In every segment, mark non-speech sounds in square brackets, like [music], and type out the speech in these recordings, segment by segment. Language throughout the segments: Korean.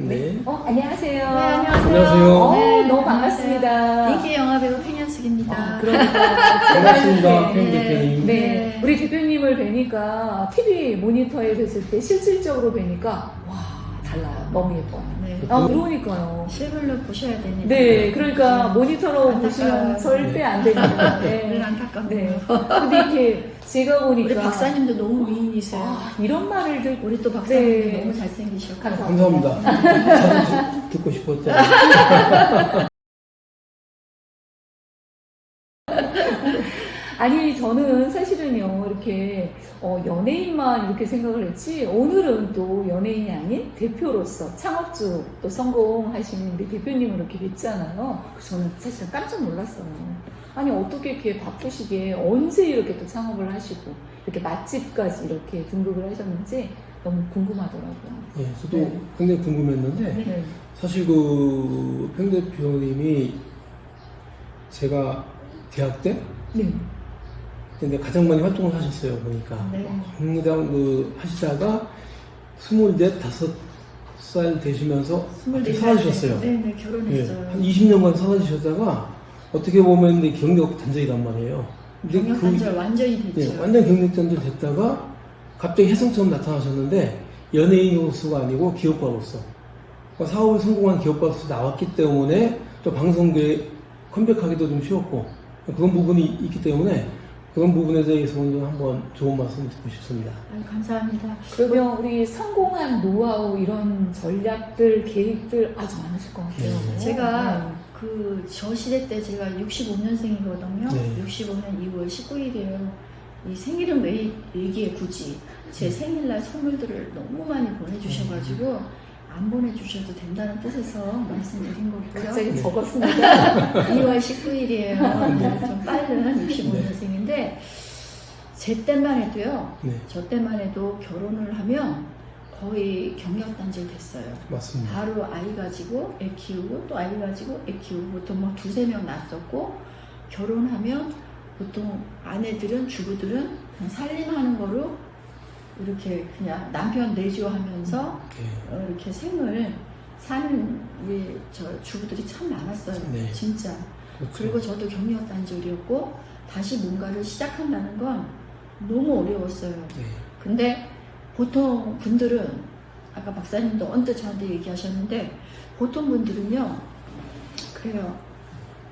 네. 어, 안녕하세요. 네, 안녕하세요. 안녕하세요. 어, 네, 너무 반갑습니다. 인기 영화 배우 팽현숙입니다. 아, 그러니까. [laughs] 반갑습니다, 네. 팽 대표님. 네. 네. 우리 대표님을 뵈니까 TV 모니터에 뵀을 때 실질적으로 뵈니까 와, 달라요. 너무 예뻐요. 네. 아, 그러니까요. 실물로 보셔야 됩니다. 네, [laughs] 그러니까 모니터로 안타까워요. 보시면 절대 안. 늘 네. 안타깝네요. 네. 근데 이렇게 제가 보니까 우리 박사님도 너무 미인이세요. 아, 이런 말을 듣고 우리 또 박사님도 네. 너무 잘생기셨고. 감사합니다. 감사합니다. 듣- 듣고 싶었죠. [laughs] 아니 저는 사실 은요 이렇게 어, 연예인만 이렇게 생각을 했지 오늘은 또 연예인이 아닌 대표로서 창업주 또 성공하시는 우리 대표님을 이렇게. 그래서 저는 사실 깜짝 놀랐어요. 아니 어떻게 이렇게 바쁘시게 언제 이렇게 또 창업을 하시고 이렇게 맛집까지 이렇게 등극을 하셨는지 너무 궁금하더라고요. 예, 저도 네. 굉장히 궁금했는데, 네. 사실 그, 팽 대표님이 제가 대학 때, 네. 근데 가장 많이 활동을 하셨어요, 보니까. 네. 항상 그, 하시다가, 스물넷, 다섯 살 되시면서 스물네 살 사라지셨어요. 때. 네, 네, 예, 결혼했어요. 한 20년간 사라지셨다가, 어떻게 보면 이제 경력 단절이란 말이에요. 근데 경력 그- 단절 완전히 예, 됐죠. 완전 경력 단절 됐다가 갑자기 혜성처럼 나타나셨는데 연예인으로서가 아니고 기업가 로서 그러니까 사업을 성공한 기업가 로서 나왔기 때문에 또 방송계에 컴백하기도 좀 쉬웠고 그런 부분이 있기 때문에 그런 부분에 대해서는 좀 한번 좋은 말씀 듣고 싶습니다. 아유, 감사합니다. 그러면 우리 성공한 노하우 이런 전략들 계획들 아주 많으실 것 같아요. 네. 제가 그 저 시대 때 제가 65년생이거든요. 네. 65년 2월 19일이에요. 이 생일은 왜 얘기해 굳이 제 네. 생일날 선물들을 너무 많이 보내주셔가지고 안 보내주셔도 된다는 뜻에서 말씀드린 거고요. 갑자기 네. 적었습니다. [laughs] 2월 19일이에요. 좀 빠른 65년생인데 제 때만 해도요. 네, 저 때만 해도 결혼을 하면 거의 경력 단절 됐어요. 맞습니다. 바로 아이 가지고 애 키우고 또 아이 가지고 애 키우고 보통 뭐 두세 명 낳았었고 결혼하면 보통 아내들은 주부들은 살림하는 거로 이렇게 그냥 남편 내조하면서 네, 어, 이렇게 생을 사는 우리 저 주부들이 참 많았어요. 네. 진짜. 그렇죠. 그리고 저도 경력 단절이었고 다시 뭔가를 시작한다는 건 너무 어려웠어요. 네, 근데 보통 분들은 아까 박사님도 언뜻 저한테 얘기하셨는데 보통 분들은요 그래요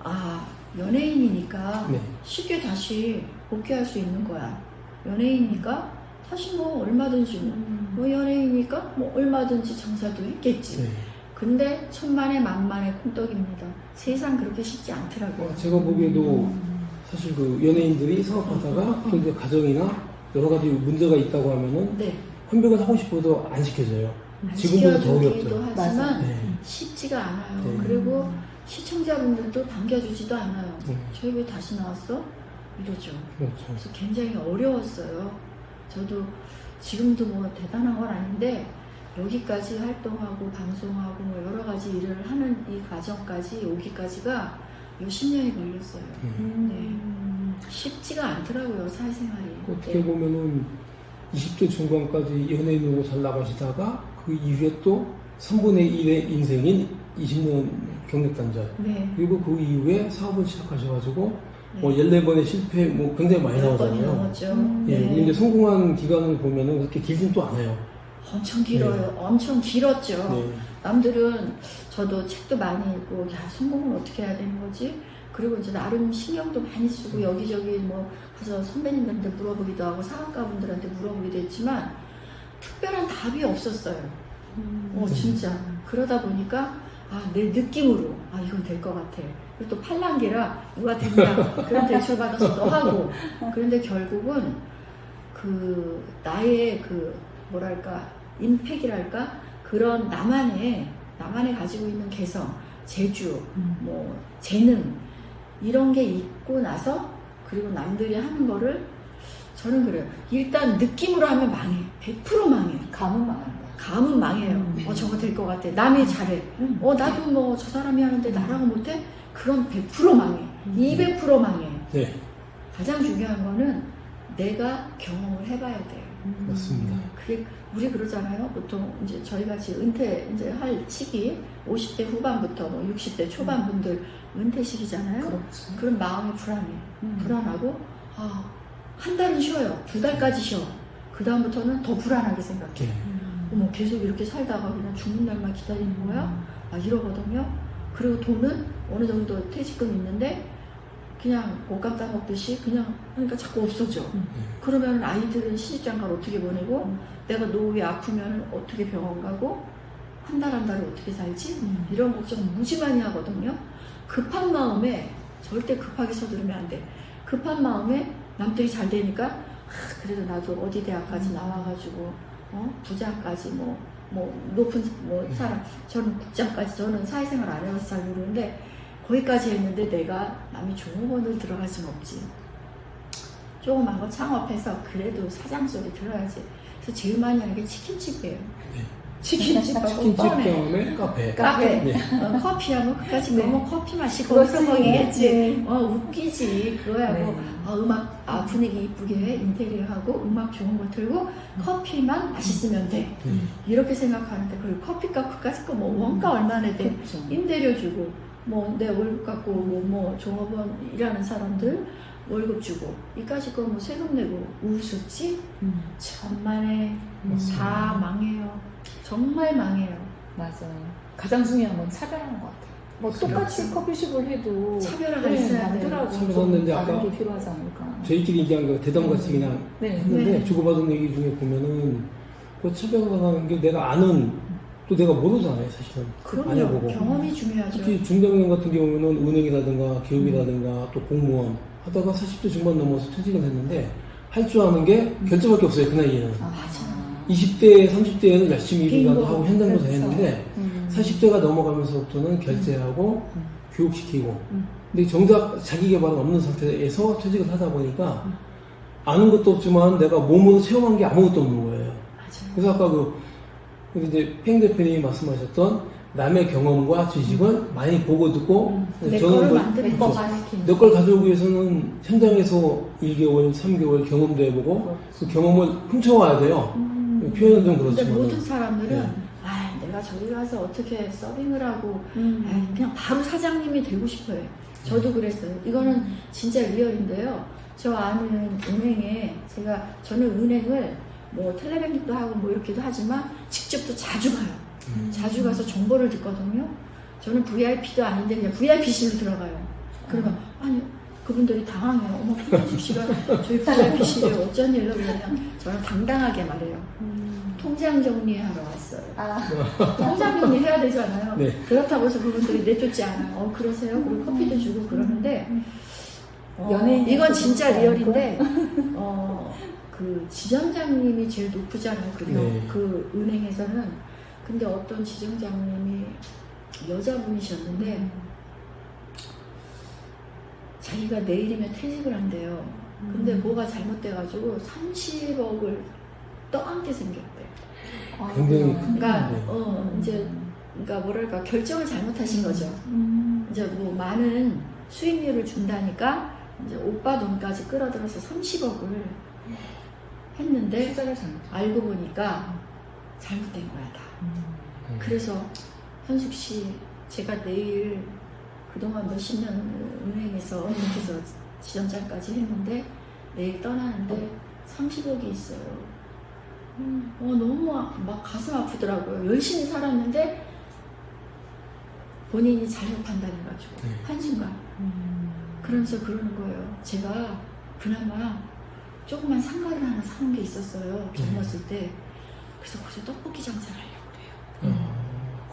아 연예인이니까 네, 쉽게 다시 복귀할 수 있는 거야 연예인이니까 다시 뭐 얼마든지 뭐, 뭐 연예인이니까 뭐 얼마든지 장사도 했겠지 네. 근데 천만에 만만의 콩떡입니다 세상 그렇게 쉽지 않더라고요 어, 제가 보기에도 사실 그 연예인들이 사업하다가 또 이제 가정이나 여러 가지 문제가 있다고 하면은 네 환백을 하고 싶어도 안 시켜져요. 안 지금보다 더 어렵죠. 하지만 네. 쉽지가 않아요. 네. 그리고 시청자분들도 반겨주지도 않아요. 네. 저희 왜 다시 나왔어? 이러죠. 그렇죠. 그래서 굉장히 어려웠어요. 저도 지금도 뭐 대단한 건 아닌데 여기까지 활동하고 방송하고 뭐 여러 가지 일을 하는 이 과정까지 오기까지가 몇십 년이 걸렸어요. 음. 쉽지가 않더라고요 사회생활이. 어떻게 네. 보면은 20대 중반까지 연예인으로 잘 나가시다가 그 이후에 또 3분의 1의 인생인 20년 경력단절 네. 그리고 그 이후에 사업을 시작하셔가지고 네. 뭐 14번의 실패 뭐 굉장히 많이 나오잖아요. 넘었죠. 음. 예, 네. 근데 성공한 기간을 보면은 그렇게 길진 또 않아요. 엄청 길어요. 엄청 길었죠. 네. 남들은 저도 책도 많이 읽고 야 성공을 어떻게 해야 되는 거지? 그리고 이제 나름 신경도 많이 쓰고 여기저기 뭐 가서 선배님들한테 물어보기도 하고 사업가분들한테 물어보기도 했지만 특별한 답이 없었어요. 어 진짜 그러다 보니까 아 내 느낌으로 아 이건 될 것 같아. 그리고 또 팔랑기라 누가 됐냐 그런 대출 받아서 또 하고 그런데 결국은 그 나의 그 뭐랄까 임팩이랄까 그런 나만의 나만의 가지고 있는 개성, 재주, 음. 뭐 재능 이런 게 있고 나서 그리고 남들이 하는 거를 저는 그래요. 일단 느낌으로 하면 망해. 100% 망해. 감은 많은데. 감은 망해요. 음. 어 저거 될 것 같아. 남이 잘해. 음. 어 나도 뭐 저 사람이 하는데 나라고 못해? 그럼 100% 망해. 200% 망해. 네. 가장 중요한 거는 내가 경험을 해봐야 돼요. 음. 맞습니다. 그게 우리 그러잖아요. 보통 이제 저희 같이 은퇴 이제 할 시기 50대 후반부터 뭐 60대 초반 분들 은퇴 시기잖아요. 그렇죠. 그런 마음이 불안해. 음. 불안하고 아, 한 달은 쉬어요. 두 달까지 쉬어. 그 다음부터는 더 불안하게 생각해. 네. 음. 어머 계속 이렇게 살다가 그냥 죽는 날만 기다리는 거야? 막 이러거든요. 그리고 돈은 어느 정도 퇴직금 있는데 그냥 옷값 따먹듯이 그냥 그러니까 자꾸 없어져. 음. 그러면 아이들은 시집장가를 어떻게 보내고 음. 내가 노후에 아프면 어떻게 병원 가고 한 달 한 달을 어떻게 살지? 음. 이런 걱정 무지 많이 하거든요. 급한 마음에 절대 급하게 서두르면 안 돼. 급한 마음에 남들이 잘 되니까 아, 그래도 나도 어디 대학까지 음. 나와가지고 어? 부장까지 뭐, 뭐 높은 뭐 사람 저는 국장까지 저는 사회생활 안 해봐서 잘 모르는데 거기까지 했는데 내가 남이 종업원으로 들어갈 순 없지. 조그만 거 창업해서 그래도 사장 소리 들어야지. 그래서 제일 많이 하는 게 치킨집이에요. 네. 치킨집하고 치킨집 뻔해. 경험에 카페. 카페. 네. 어, 커피하면 끝까지 네. 뭐 커피 마시고 그렇지. 먹이겠지. 네. 어 웃기지. 그거야 뭐 네. 아, 음악 아, 분위기 이쁘게 해 인테리어하고 음악 좋은 거 틀고 커피만 맛있으면 돼. 네. 이렇게 생각하는데 그리고 커피값 그까짓 거뭐 원가 얼마나 돼? 그렇죠. 임대료 주고 뭐 내 월급 갖고 뭐, 뭐 종업원 일하는 사람들 월급 주고 이까짓 거뭐 세금 내고 우습지? 음. 천만에 맞습니다. 다 망해요. 정말 망해요. 맞아요. 가장 중요한 건 차별하는 것 같아요. 뭐 똑같이 커피숍을 해도 차별화가 네, 있어야 돼요. 다른 아까 게 필요하지 않을까. 저희끼리 얘기한 거 대담같이 그냥 네. 했는데 네. 주고받은 얘기 중에 보면은 그 차별화라는 게 내가 아는 또 내가 모르잖아요 사실은 안 그럼요. 해보고 경험이 중요하죠. 특히 중장년 같은 경우는 은행이라든가 기업이라든가 또 공무원 하다가 40대 중반 넘어서 퇴직을 했는데 할 줄 아는 게 결제밖에 없어요 그 나이에는 아, 맞아. 20대 30대에는 열심히 일이라도. 하고 현장도 다 그렇죠. 했는데 음. 40대가 넘어가면서부터는 결제하고 음. 교육시키고 음. 근데 정작 자기 개발은 없는 상태에서 퇴직을 하다 보니까 음. 아는 것도 없지만 내가 몸으로 체험한 게 아무것도 없는 거예요. 맞아요. 그래서 아까 그 이제 팽 대표님이 말씀하셨던 남의 경험과 지식은 많이 보고 듣고 음. 내 저는 거를 뭐 만드는 거죠. 가르치는 내걸 가져오기 위해서는 현장에서 1개월, 3개월 경험도 해보고 그 경험을 훔쳐와야 돼요. 음. 표현은 좀 근데 그렇지만 모든 사람들은 네. 아, 내가 저기 가서 어떻게 서빙을 하고 음. 아이, 그냥 바로 사장님이 되고 싶어요. 저도 그랬어요. 이거는 진짜 리얼인데요. 저 아는 은행에 제가 저는 은행을 뭐 텔레뱅킹도 하고 뭐 이렇게도 하지만 직접도 자주 가요. 음. 자주 가서 정보를 듣거든요. 저는 VIP도 아닌데 그냥 VIP실로 들어가요. 그러면 아니 그분들이 당황해요. 어머 김현숙 씨가 [laughs] 저희 VIP실에 어쩐 일로 그러면 저는 당당하게 말해요. 음. 통장 정리하러 왔어요. 아, 통장 정리 해야 되잖아요. 네. 그렇다고 해서 그분들이 내쫓지 않아요. 어 그러세요? 그리고 커피도 주고 그러는데 어, 연예인 이건 진짜 리얼인데 어, 그 지점장님이 제일 높으잖아요. 그, 병- 네. 그 은행에서는 근데 어떤 지점장님이 여자분이셨는데 자기가 내일이면 퇴직을 한대요. 근데 음. 뭐가 잘못돼가지고 30억을 떠안게 생겼대. 아, 굉장히 그러니까 네. 어 이제 그러니까 뭐랄까 결정을 잘못하신 거죠. 음. 이제 뭐 많은 수익률을 준다니까 이제 오빠 돈까지 끌어들여서 30억을 했는데. 알고 보니까 잘못된 거야 다. 음. 음. 그래서 현숙 씨 제가 내일 그동안 몇십 년 은행에서 은행에서 지점장까지 했는데 내일 떠나는데 30억이 있어요. 어, 너무 아- 막 가슴 아프더라고요. 열심히 살았는데 본인이 잘못 판단해가지고 네. 한순간 음. 그러면서 그러는 거예요. 제가 그나마 조그만 상가를 하나 사는 게 있었어요. 젊었을 때. 그래서 거기서 떡볶이 장사를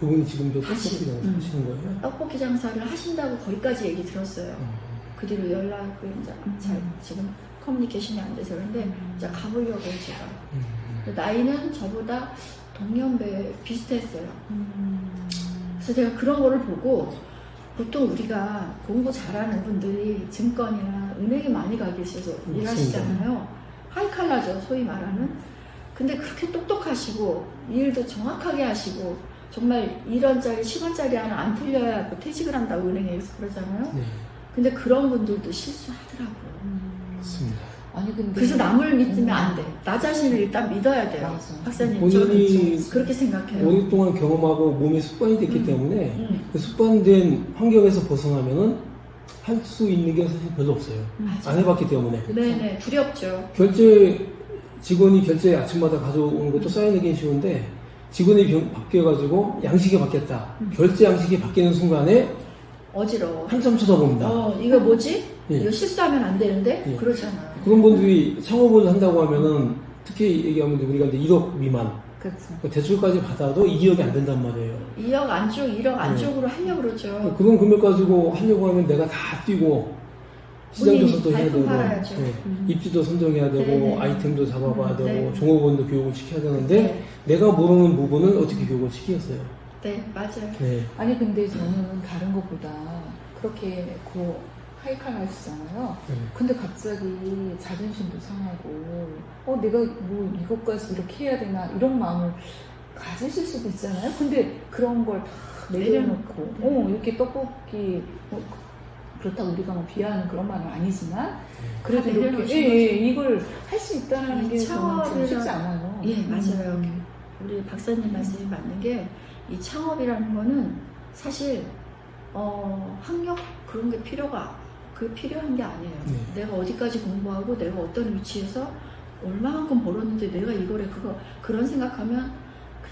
그분이 지금도 다시. 떡볶이 음. 하시는 거예요? 떡볶이 장사를 하신다고 거기까지 얘기 들었어요. 어. 그 뒤로 연락을 이제 잘 지금 커뮤니케이션이 안 돼서 그런데 이제 가보려고 제가. 음. 나이는 저보다 동년배 비슷했어요. 음. 그래서 제가 그런 거를 보고 보통 우리가 공부 잘하는 분들이 증권이나 은행에 많이 가 계셔서. 일하시잖아요. 하이칼라죠, 소위 말하는. 근데 그렇게 똑똑하시고 일도 정확하게 하시고 정말 1원짜리, 10원짜리 하나 안 틀려야 뭐 퇴직을 한다고 은행에서 그러잖아요. 네, 근데 그런 분들도 실수하더라고요. 음. 맞습니다. 아, 아니 근데 그래서 남을 믿으면 음. 안 돼. 나 자신을 일단 믿어야 돼요. 맞아. 박사님, 본인이 저는 그렇게 생각해요. 오랫동안 경험하고 몸이 습관이 됐기 음. 때문에 음, 그 습관된 환경에서 벗어나면은 할 수 있는 게 사실 별로 없어요. 맞아. 안 해봤기 때문에. 네네, 두렵죠. 결제 직원이 결제 아침마다 가져오는 것도 쌓여내긴 쉬운데 직원이 변- 바뀌어가지고 양식이 바뀌었다. 음. 결제 양식이 바뀌는 순간에 어지러워. 한참 쳐다봅니다. 어, 이거 뭐지? 예. 이거 실수하면 안 되는데? 예. 그러잖아. 그런 분들이 창업을 한다고 하면은 특히 얘기하면 우리가 이제 1억 미만 그렇죠. 그 대출까지 받아도 2억이 안 된단 말이에요. 2억 안쪽, 1억 네. 안쪽으로 하려고 그러죠. 그런 금액 가지고 하려고 하면 내가 다 뛰고 시장 본인이 조사도 해야 발품 되고 팔아야죠. 네. 음. 입지도 선정해야 되고 네네. 아이템도 잡아봐야 음, 되고 네. 종업원도 교육을 시켜야 되는데 네, 내가 모르는 부분을 어떻게 교육을 시키겠어요. 네, 맞아요. 네. 아니 근데 저는 다른 것보다 그렇게 고 하이칼 하시잖아요. 네. 근데 갑자기 자존심도 상하고 어 내가 뭐 이것까지 이렇게 해야 되나 이런 마음을 가지실 수도 있잖아요. 근데 그런 걸 다 내려놓고 어 이렇게 떡볶이 뭐 그렇다고 우리가 뭐 비하하는 그런 말은 아니지만 그래도 다 이렇게 내려놓으신 예. 예, 이걸 할 수 있다는 이게 저는 좀 쉽지 않아요. 예, 맞아요. 음. 우리 박사님 말씀이 맞는 게 이 창업이라는 거는 사실 어, 학력 그런 게 필요가 그 필요한 게 아니에요. 네. 내가 어디까지 공부하고 내가 어떤 위치에서 얼마만큼 벌었는데 내가 이거래 그거 그런 생각하면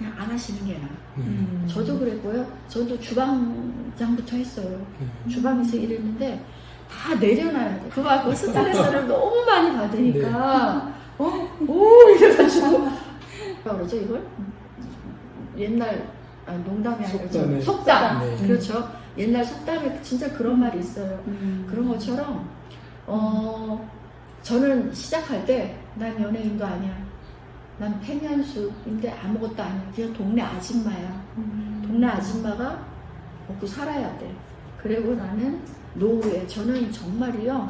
그냥 안 하시는 게 나아. 네. 음. 저도 그랬고요. 저도 주방장부터 했어요. 네. 주방에서 일했는데 다 내려놔야 돼. 그거 그 스트레스를 [laughs] 너무 많이 받으니까 어? 오 이래가지고 뭐라 그러죠 이걸? 옛날 아, 농담이 아니라 속담에. 속담 네. 그렇죠. 옛날 속담에 진짜 그런 말이 있어요. 음. 그런 것처럼 어 저는 시작할 때 난 연예인도 아니야. 난 팽현수인데 아무것도 아니야. 그냥 동네 아줌마야. 음. 동네 아줌마가 먹고 살아야 돼. 그리고 나는 노후에 저는 정말이요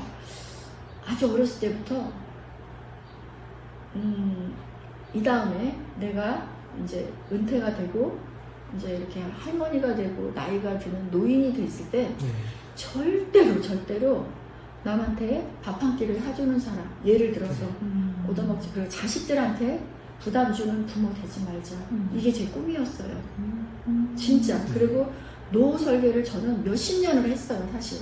아주 어렸을 때부터 음, 이 다음에 내가 이제 은퇴가 되고 이제 이렇게 할머니가 되고 나이가 드는 노인이 됐을 때 네. 절대로 절대로 남한테 밥 한 끼를 사주는 사람 예를 들어서 음. 얻어먹지 그리고 자식들한테 부담 주는 부모 되지 말자 음. 이게 제 꿈이었어요. 음. 진짜. 그리고 노후 설계를 저는 몇십 년을 했어요, 사실.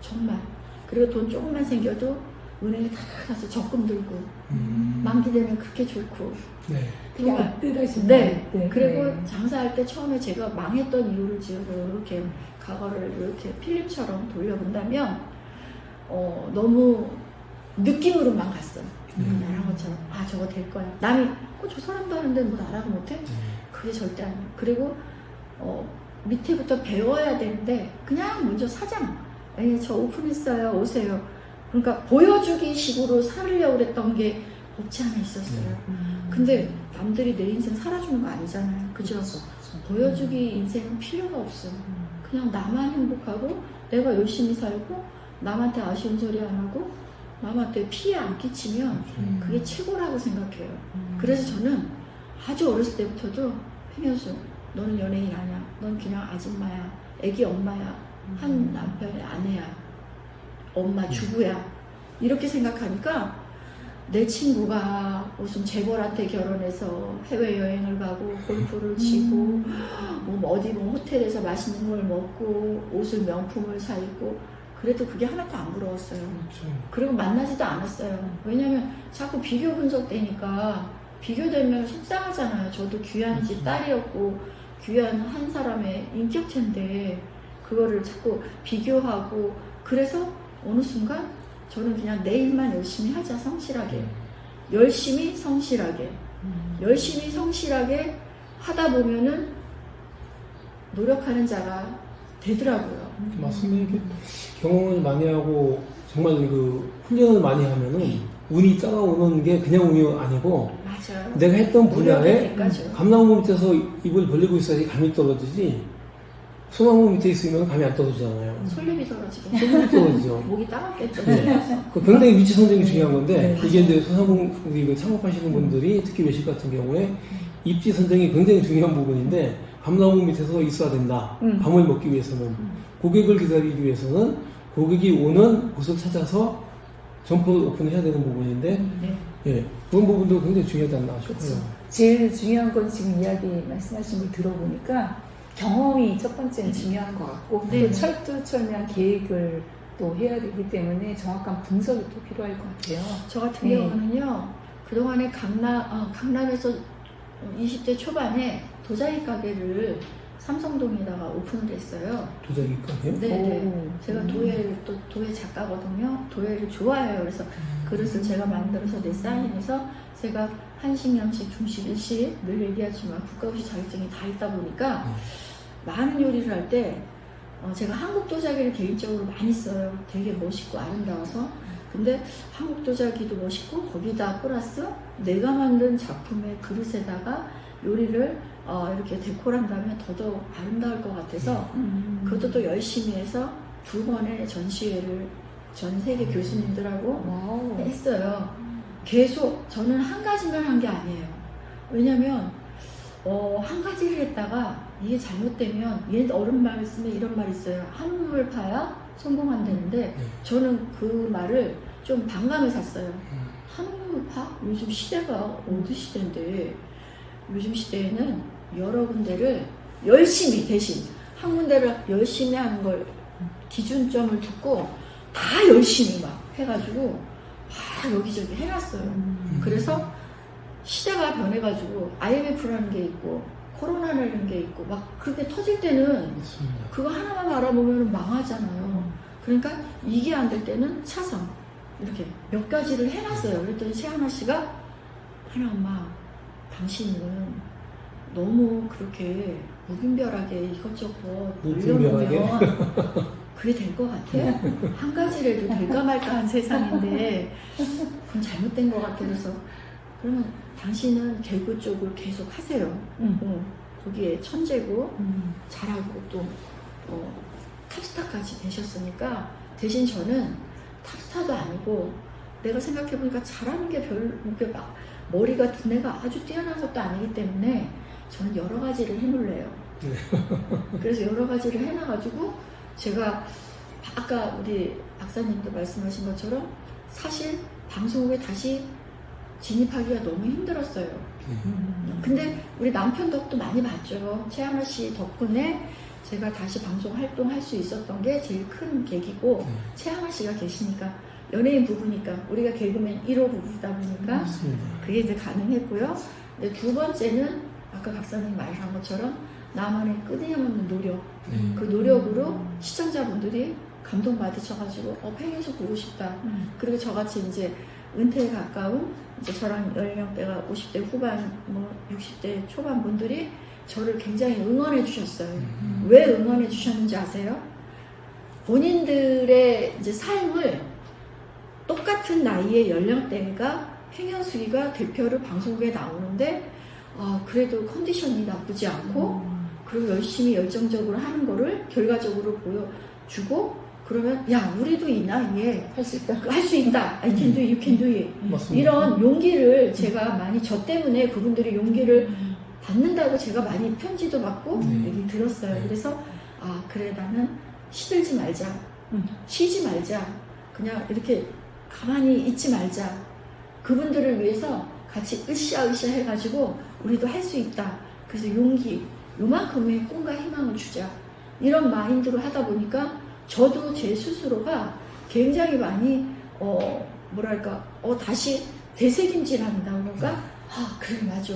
정말. 그리고 돈 조금만 생겨도 은행에 다 가서 적금 들고, 음. 만기 되면 그렇게 좋고. 네. 정말. 뜰하신 네. 네. 그리고 네. 장사할 때 처음에 제가 망했던 이유를 지어서 이렇게 과거를 이렇게 필름처럼 돌려본다면, 어, 너무 느낌으로만 갔어요. 음. 나란 것처럼. 아, 저거 될 거야. 남이, 어, 저 사람도 하는데 뭐 나라고 못해? 네. 그게 절대 아니에요. 그리고 어, 밑에부터 배워야 되는데 그냥 먼저 사장, 예, 저 오픈했어요, 오세요. 그러니까 보여주기 식으로 살으려고 그랬던 게 없지 않아 있었어요. 음. 근데 남들이 내 인생 살아주는 거 아니잖아요. 그죠? 그렇죠, 그렇죠. 보여주기 인생은 필요가 없어. 음. 그냥 나만 행복하고 내가 열심히 살고 남한테 아쉬운 소리 안 하고 남한테 피해 안 끼치면 음. 그게 최고라고 생각해요. 음. 그래서 저는 아주 어렸을 때부터도 팽현수 너는 연예인 아니야. 넌 그냥 아줌마야. 애기 엄마야. 한 남편의 아내야. 엄마 주부야. 이렇게 생각하니까 내 친구가 무슨 재벌한테 결혼해서 해외여행을 가고 골프를 치고 뭐 어디 뭐 호텔에서 맛있는 걸 먹고 옷을 명품을 사 입고 그래도 그게 하나도 안 부러웠어요 그렇죠. 그리고 만나지도 않았어요. 왜냐면 자꾸 비교 분석되니까 비교되면 속상하잖아요. 저도 귀한 집 딸이었고 귀한 한 사람의 인격체인데 그거를 자꾸 비교하고 그래서 어느 순간 저는 그냥 내 일만 열심히 하자 성실하게 열심히 성실하게 음. 열심히 성실하게 하다 보면은 노력하는 자가 되더라고요. 맞습니다. 경험을 많이 하고 정말 그 훈련을 많이 하면은 운이 따라오는 게 그냥 운이 아니고 맞아요. 내가 했던 분야에. 감나무 밑에서 입을 벌리고 있어야지 감이 떨어지지 소나무 밑에 있으면 감이 안 떨어지잖아요. 솔잎이 떨어지고 소나무 떨어지죠. [laughs] 목이 따갑겠죠. 네. 그 굉장히 위치 선정이 중요한 건데 네, 이게 이제 소상공 우리 그 창업하시는 분들이 특히 외식 같은 경우에 입지 선정이 굉장히 중요한 부분인데 감나무 밑에서 있어야 된다. 음. 밤을 먹기 위해서는 고객을 기다리기 위해서는 고객이 오는 곳을 찾아서 점포를 오픈해야 되는 부분인데 네. 예, 그런 부분도 굉장히 중요하지 않나 싶어요. 그쵸. 제일 중요한 건 지금 이야기 말씀하신 걸 들어보니까 경험이 첫 번째는 중요한 것 같고 네. 또 철두철미한 계획을 또 해야 되기 때문에 정확한 분석이 또 필요할 것 같아요. 저 같은 네. 경우는요, 그동안에 강남, 아, 강남에서 20대 초반에 도자기 가게를 삼성동에다가 오픈을 했어요. 도자기 가게. 네, 네. 오. 제가 음. 도예를 또 도예 작가거든요. 도예를 좋아해요. 그래서 그릇을 제가 만들어서 내 사인해서 제가 한식, 양식, 중식, 일식 늘 얘기하지만 국가고시 자격증이 다 있다 보니까 음. 많은 요리를 할때 어, 제가 한국 도자기를 개인적으로 많이 써요. 되게 멋있고 아름다워서. 근데 한국 도자기도 멋있고 거기다 플러스 내가 만든 작품의 그릇에다가 요리를 어, 이렇게 데코를 한다면 더더욱 아름다울 것 같아서 음. 그것도 또 열심히 해서 두 번의 전시회를 전 세계 교수님들하고 와우. 했어요. 계속 저는 한 가지만 한 게 아니에요. 왜냐면 어, 한 가지를 했다가 이게 잘못되면 얘 어른 말을 쓰면 이런 말이 있어요. 한물 파야 성공한다는데 네. 저는 그 말을 좀 반감을 샀어요. 음. 한물 파? 요즘 시대가 어느 시대인데 요즘 시대에는 여러 군데를 열심히 대신 한 군데를 열심히 하는 걸 기준점을 두고 다 열심히 막 해가지고 막 여기저기 해놨어요. 음. 그래서 시대가 변해가지고 IMF라는 게 있고 코로나라는 게 있고 막 그렇게 터질 때는 맞습니다. 그거 하나만 바라보면 망하잖아요. 그러니까 이게 안 될 때는 차선 이렇게 몇 가지를 해놨어요. 그랬더니 최하나 씨가 하나 엄마 당신은 너무 그렇게 무분별하게 이것저것 무분별하게? 올려놓으면 그게 될 것 같아? 한 가지라도 될까 말까 한 세상인데 그건 잘못된 것 같아 그래서 그러면 당신은 개그 쪽을 계속 하세요. 음. 어, 거기에 천재고 음. 잘하고 또 어, 탑스타까지 되셨으니까 대신 저는 탑스타도 아니고 내가 생각해보니까 잘하는 게 별로 이렇게 막 머리가 두뇌가 아주 뛰어난 것도 아니기 때문에 저는 여러 가지를 해놓을래요. 네. [laughs] 그래서 여러 가지를 해놔가지고 제가 아까 우리 박사님도 말씀하신 것처럼 사실 방송국에 다시 진입하기가 너무 힘들었어요. 네. 음. 근데 우리 남편 덕도 많이 봤죠. 최하나 씨 덕분에 제가 다시 방송 활동할 수 있었던 게 제일 큰 계기고 네. 최하나 씨가 계시니까 연예인 부부니까 우리가 개그맨 1호 부부다 보니까 맞습니다. 그게 이제 가능했고요. 근데 두 번째는 아까 박사님 말한 것처럼 나만의 끊임없는 노력 네. 그 노력으로 시청자분들이 감동받으셔가지고 어 팽에서 보고 싶다 음. 그리고 저같이 이제 은퇴에 가까운 이제 저랑 연령대가 50대 후반, 뭐 60대 초반 분들이 저를 굉장히 응원해 주셨어요. 음. 왜 응원해 주셨는지 아세요? 본인들의 이제 삶을 똑같은 나이의 연령대가 팽현수기가 대표로 방송국에 나오는데 아, 그래도 컨디션이 나쁘지 않고 음. 그리고 열심히 열정적으로 하는 거를 결과적으로 보여주고 그러면 야 우리도 이 나이에 할 수 있다. 할 수 있다. I can do it, you can do it. 맞습니다. 이런 용기를 제가 많이 저 때문에 그분들이 용기를 음. 받는다고 제가 많이 편지도 받고 네. 얘기 들었어요. 그래서 아 그래 나는 시들지 말자, 음. 쉬지 말자, 그냥 이렇게 가만히 있지 말자. 그분들을 위해서 같이 으쌰으쌰 해가지고 우리도 할 수 있다. 그래서 용기, 요만큼의 꿈과 희망을 주자. 이런 마인드로 하다 보니까 저도 제 스스로가 굉장히 많이 어 뭐랄까 어 다시 되새김질한다 그러니까 아 그래 맞아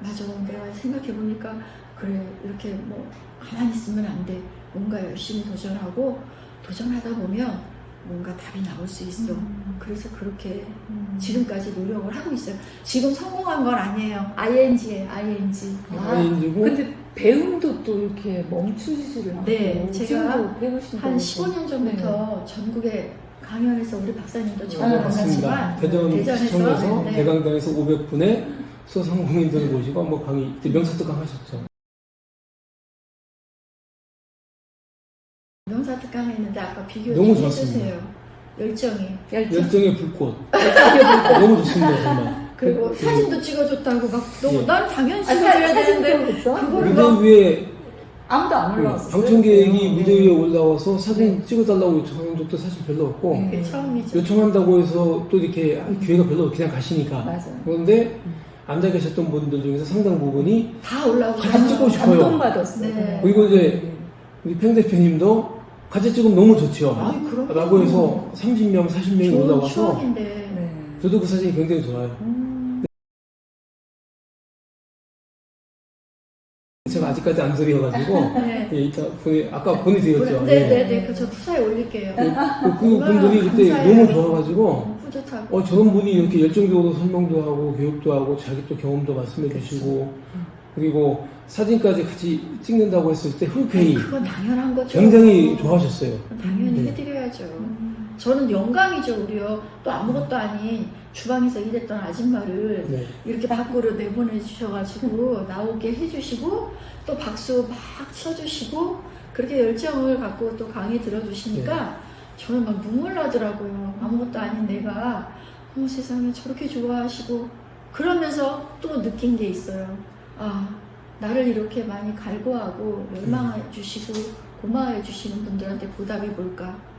맞아 내가 생각해 보니까 그래 이렇게 뭐 가만히 있으면 안 돼 뭔가 열심히 도전하고 도전하다 보면 뭔가 답이 나올 수 있어 음. 그래서 그렇게 음. 지금까지 노력을 하고 있어요 지금 성공한 건 아니에요 ING에 ING 아, 아이고 근데 배움도 또 이렇게 멈추지를 않고 네, 제가 한 해서. 15년 전부터 전국에 강연해서 우리 박사님도 아, 처음 맞습니다. 만났지만 대전 대전에서, 시청에서 네. 대강당에서 500분의 소상공인들을 모시고 한번 강의 그때 명사특강 하셨죠. 명사 특강 했는데 아까 비교 너무 좀 좋았습니다. 해주세요. 열정이 열정. 열정의 불꽃. [laughs] 너무 좋습니다 정말. 그리고 그- 사진도 찍어줬다고 막 너무 예. 난 당연히 아, 사, 찍어줘야 사진 되는데 배우겠어? 그거를 무대 막 위에 아무도 안 올라왔어요. 방청객이 네. 무대 위에 올라와서 사진 네. 찍어달라고 요청하는 적도 사실 별로 없고 음. 그게 처음이죠. 요청한다고 해서 또 이렇게 할 기회가 별로 없고 그냥 가시니까 맞아요. 그런데 음. 앉아 계셨던 분들 중에서 상당 부분이 다 올라오고 같이 찍고 싶어요. 감동받았어요. 네. 그리고 이제 우리 팽 대표님도 같이 찍으면 너무 좋죠. 아이, 그럼요. 라고 해서 30명, 40명이 좋은 올라와서 추억인데. 네. 저도 그 사진이 굉장히 좋아요. 음. 제가 아직까지 안 드려가지고 [laughs] 네. 예, 이따 보내, 아까 보내드렸죠. 네, 예. 네, 네. 그저 후사에 올릴게요. 그, 그 분들이 그때 감사해요. 너무 좋아가지고 어, 뿌듯하고. 어 저런 분이 이렇게 열정적으로 설명도 하고 교육도 하고 자기 또 경험도 말씀해 주시고 그리고 사진까지 같이 찍는다고 했을 때 흔쾌히 그건 당연한 거죠. 굉장히 좋아하셨어요. 당연히 네. 해드려야죠. 음. 저는 영광이죠, 우리요. 또 아무것도 아닌 주방에서 일했던 아줌마를 네. 이렇게 밖으로 내보내 주셔가지고 나오게 해주시고 또 박수 막 쳐주시고 그렇게 열정을 갖고 또 강의 들어주시니까 저는 막 눈물 나더라고요. 아무것도 아닌 내가 어머 세상에 저렇게 좋아하시고 그러면서 또 느낀 게 있어요. 아 나를 이렇게 많이 갈구하고 열망해 주시고 고마워해 주시는 분들한테 보답이 뭘까?